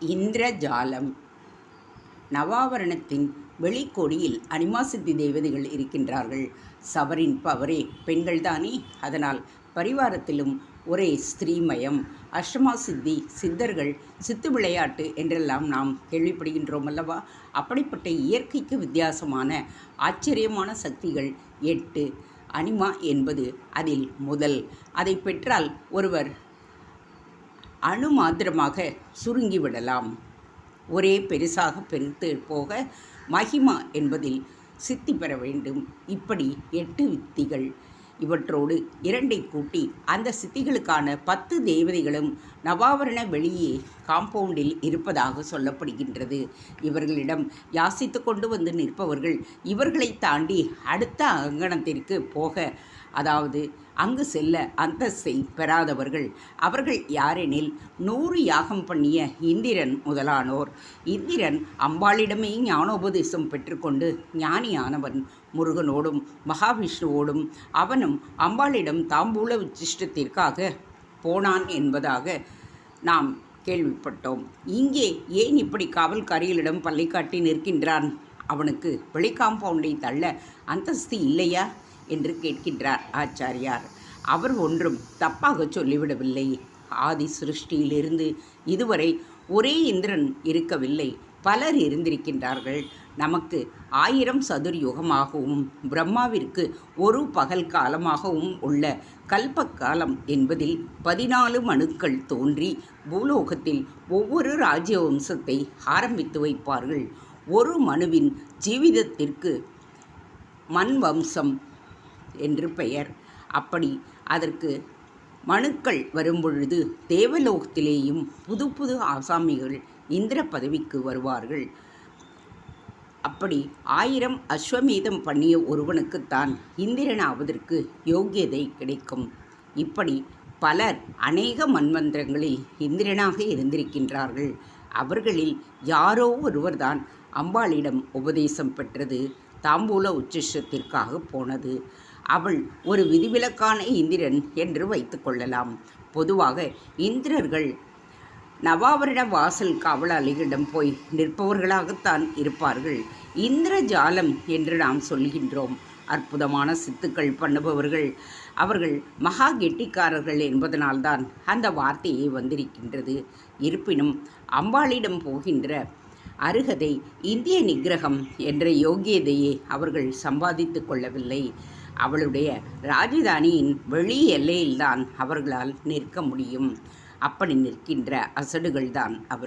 இந்திரஜாலம். நவாவரணத்தின் வெளிக்கோடியில் அனிமாசித்தி தேவதைகள் இருக்கின்றார்கள். சவரின் பவரே பெண்கள்தானே? அதனால் பரிவாரத்திலும் ஒரே ஸ்திரீமயம். அஷ்டமா சித்தி சித்தர்கள் சித்து விளையாட்டு என்றெல்லாம் நாம் கேள்விப்படுகின்றோம் அல்லவா அப்படிப்பட்ட இயற்கைக்கு வித்தியாசமான ஆச்சரியமான சக்திகள் எட்டு. அனிமா என்பது அதில் முதல். அதை பெற்றால் ஒருவர் அணு மாத்திரமாக சுருங்கிவிடலாம். ஒரே பெருசாக பெருத்து போக மகிமா என்பதில் சித்தி பெற வேண்டும். இப்படி எட்டு வித்திகள். இவற்றோடு இரண்டை கூட்டி அந்த சித்திகளுக்கான பத்து தேவதைகளும் நவாவரண வெளியே காம்பவுண்டில் இருப்பதாக சொல்லப்படுகின்றது. இவர்களிடம் யாசித்து கொண்டு வந்து நிற்பவர்கள் இவர்களை தாண்டி அடுத்த அங்கணத்திற்கு போக அதாவது அங்கு செல்ல அந்தஸ்தை பெறாதவர்கள். அவர்கள் யாரெனில் நூறு யாகம் பண்ணிய இந்திரன் முதலானோர். இந்திரன் அம்பாளிடமே ஞானோபதேசம் பெற்றுக்கொண்டு ஞானியானவன் முருகனோடும் மகாவிஷ்ணுவோடும் அவனும் அம்பாளிடம் தாம்பூல உச்சிஷ்டத்திற்காக போனான் என்பதாக நாம் கேள்விப்பட்டோம். இங்கே ஏன் இப்படி காவல்காரிகளிடம் பள்ளிக்காட்டி காட்டி நிற்கின்றான்? அவனுக்கு வெளி காம்பவுண்டை தள்ள அந்தஸ்து இல்லையா? என்று கேட்கின்றார் ஆச்சாரியார். அவர் ஒன்றும் தப்பாக சொல்லிவிடவில்லை. ஆதி சிருஷ்டியிலிருந்து இதுவரை ஒரே இந்திரன் இருக்கவில்லை. பலர் இருந்திருக்கின்றார்கள். நமக்கு ஆயிரம் சதுர் யுகமாகவும் பிரம்மாவிற்கு ஒரு பகல் காலமாகவும் உள்ள கல்பக்காலம் என்பதில் பதினாலு மனுக்கள் தோன்றி பூலோகத்தில் ஒவ்வொரு ராஜ்ய வம்சத்தை ஆரம்பித்து வைப்பார்கள். ஒரு மனுவின் ஜீவிதத்திற்கு மண் வம்சம் என்று பெயர். அப்படி அதற்கு மனுக்கள் வரும்பொழுது தேவலோகத்திலேயும் புது புது ஆசாமிகள் இந்திர பதவிக்கு வருவார்கள். அப்படி ஆயிரம் அஸ்வமேதம் பண்ணிய ஒருவனுக்குத்தான் இந்திரனாவதற்கு யோக்கியதை கிடைக்கும். இப்படி பலர் அநேக மன்வந்திரங்களில் இந்திரனாக இருந்திருக்கின்றார்கள். அவர்களில் யாரோ ஒருவர்தான் அம்பாளிடம் உபதேசம் பெற்றது தாம்பூல உச்சிஷத்திற்காக போனது. அவள் ஒரு விதிவிலக்கான இந்திரன் என்று வைத்துக்கொள்ளலாம் பொதுவாக இந்திரர்கள் நவாவரண வாசல் காவலாளிகளிடம் போய் நிற்பவர்களாகத்தான் இருப்பார்கள். இந்திரஜாலம் என்று நாம் சொல்கின்றோம். அற்புதமான சித்துக்கள் பண்ணுபவர்கள். அவர்கள் மகா கெட்டிக்காரர்கள் என்பதனால்தான் அந்த வார்த்தையே வந்திருக்கின்றது. இருப்பினும் அம்பாளிடம் போகின்ற அருகதை இந்திய நிகிரகம் என்ற யோகியதையே அவர்கள் சம்பாதித்து கொள்ளவில்லை. அவளுடைய ராஜதானியின் வெளி எல்லையில்தான் அவர்களால் நிற்க முடியும். அப்படி நிற்கின்ற அசடுகள்தான் அவர்